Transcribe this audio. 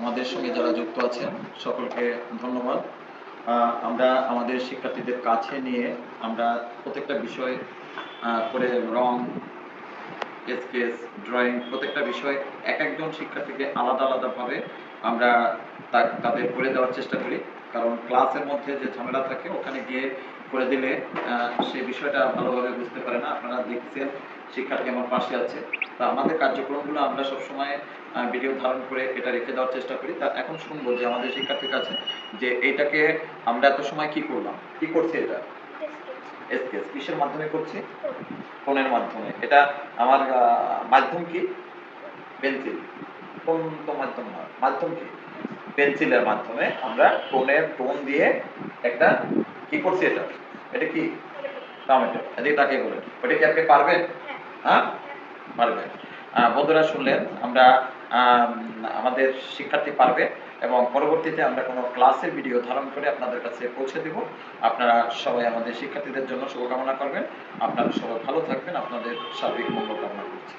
আমাদের সঙ্গে যারা যুক্ত আছেন, সকলকে ধন্যবাদ। আমরা আমাদের শিক্ষার্থীদের কাছে নিয়ে আমরা প্রত্যেকটা বিষয় করে রং, স্কেচ, ড্রয়িং প্রত্যেকটা বিষয় এক একজন শিক্ষার্থীকে আলাদা আলাদাভাবে আমরা তাদের করে দেওয়ার চেষ্টা করি। কারণ ক্লাসের মধ্যে যে ঝামেলা থাকে, ওখানে গিয়ে করে দিলে সেই বিষয়টা ভালোভাবে বুঝতে পারে না। আপনারা দেখছেন শিক্ষার্থী আমার পাশে আছে। তা আমাদের কার্যক্রমগুলো আমরা সবসময় ভিডিও ধারণ করে এটা রেখে দেওয়ার চেষ্টা করি। তা এখন শুনব যে আমাদের শিক্ষার্থীর কাছে যে এইটাকে আমরা এত সময় কি করলাম? কি করছি এটা? স্কেচ কিসের মাধ্যমে করছি? ফোনের মাধ্যমে। এটা আমার মাধ্যম কি? পেন্সিল। কোন তো মাধ্যম নয়। মাধ্যম কি? পেন্সিলের মাধ্যমে আমরা টোনের টোন দিয়ে একটা কি করছি এটা? এটা কি? টমেটো এদিকে তাকিয়ে বলেন। ওটা কি আপনি পারবেন? হ্যাঁ? পারবেন আহ, বন্ধুরা শুনলেন আমরা আমাদের শিক্ষার্থী পারবে এবং পরবর্তীতে আমরা কোনো ক্লাসের ভিডিও ধারণ করে আপনাদের কাছে পৌঁছে দেব। আপনারা সবাই আমাদের শিক্ষার্থীদের জন্য শুভকামনা করবেন। আপনারা সবাই ভালো থাকবেন। আপনাদের সার্বিক মঙ্গল কামনা করছি।